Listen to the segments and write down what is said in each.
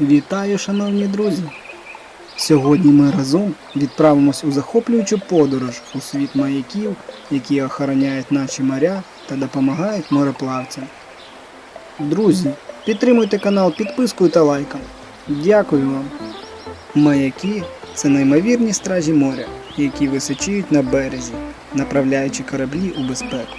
Вітаю, шановні друзі! Сьогодні ми разом відправимось у захоплюючу подорож у світ маяків, які охороняють наші моря та допомагають мореплавцям. Друзі, підтримуйте канал підпискою та лайком. Дякую вам! Маяки це неймовірні стражі моря, які височіють на березі, направляючи кораблі у безпеку.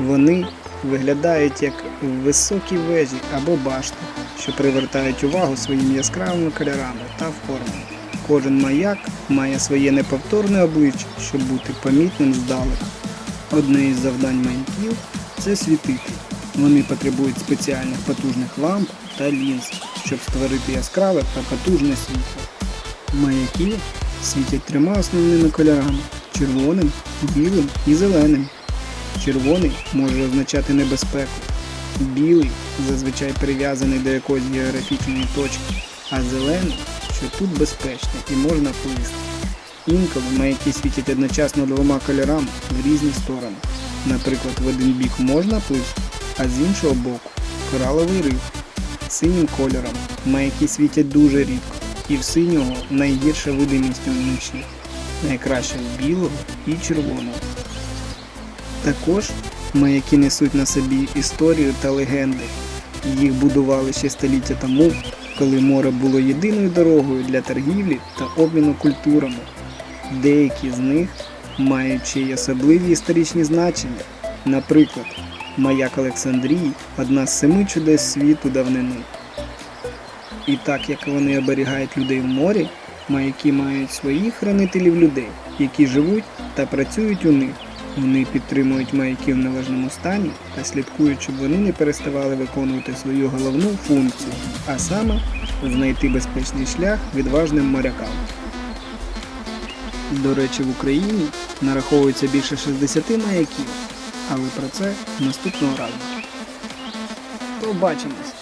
Вони виглядають як високі вежі або башти, що привертають увагу своїми яскравими кольорами та формами. Кожен маяк має своє неповторне обличчя, щоб бути помітним здалека. Одне із завдань маяків це світити. Вони потребують спеціальних потужних ламп та лінз, щоб створити яскраве та потужне світло. Маяки світять трьома основними кольорами червоним, білим і зеленим. Червоний може означати небезпеку, білий зазвичай прив'язаний до якоїсь географічної точки, а зелений, що тут безпечно і можна плисти. Інколи маяки світять одночасно двома кольорами в різні сторони. Наприклад, в один бік можна плисти, а з іншого боку кораловий риф. Синім кольором маяки світять дуже рідко, і в синього найгірша видимість вночі. Найкраще в білого і червоного. Також маяки несуть на собі історію та легенди. Їх будували ще століття тому, коли море було єдиною дорогою для торгівлі та обміну культурами. Деякі з них ще й особливі історичні значення. Наприклад, маяк Олександрії одна з семи чудес світу давнини. І так як вони оберігають людей в морі, маяки мають своїх хранителів людей, які живуть та працюють у них. Вони підтримують маяки в належному стані та слідкують, щоб вони не переставали виконувати свою головну функцію, а саме знайти безпечний шлях відважним морякам. До речі, в Україні нараховується більше 60 маяків, але про це наступного разу. Побачимось!